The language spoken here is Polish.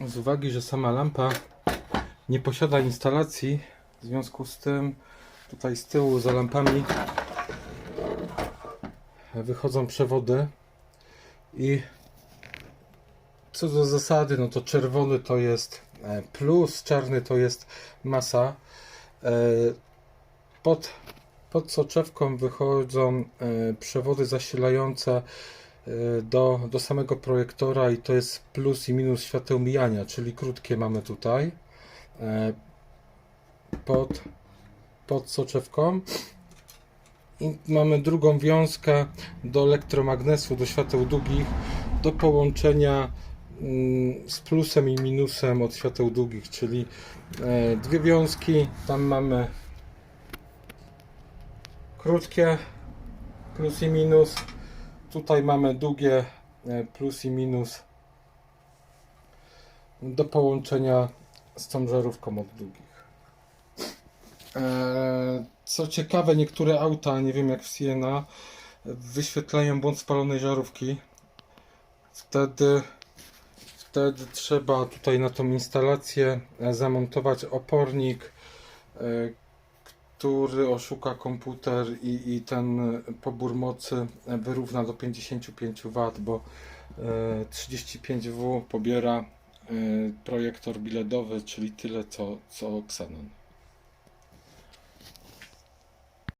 Z uwagi, że sama lampa nie posiada instalacji, w związku z tym tutaj z tyłu za lampami wychodzą przewody i co do zasady, no to czerwony to jest e, plus, czarny to jest masa. E, Pod, pod soczewką wychodzą e, przewody zasilające do, do samego projektora i to jest plus i minus świateł mijania, czyli krótkie mamy tutaj e, pod, pod soczewką. I mamy drugą wiązkę do elektromagnesu, do świateł długich, do połączenia mm, z plusem i minusem od świateł długich, czyli e, dwie wiązki. Tam mamy krótkie plus i minus. Tutaj mamy długie e, plus i minus do połączenia z tą żarówką od długich. E, Co ciekawe, niektóre auta, nie wiem jak w Siena, wyświetlają błąd spalonej żarówki. Wtedy, wtedy trzeba tutaj na tą instalację zamontować opornik, e, który oszuka komputer i, i ten pobór mocy e, wyrówna do 55 W, bo e, 35W pobiera e, projektor biledowy, czyli tyle co, co Xenon.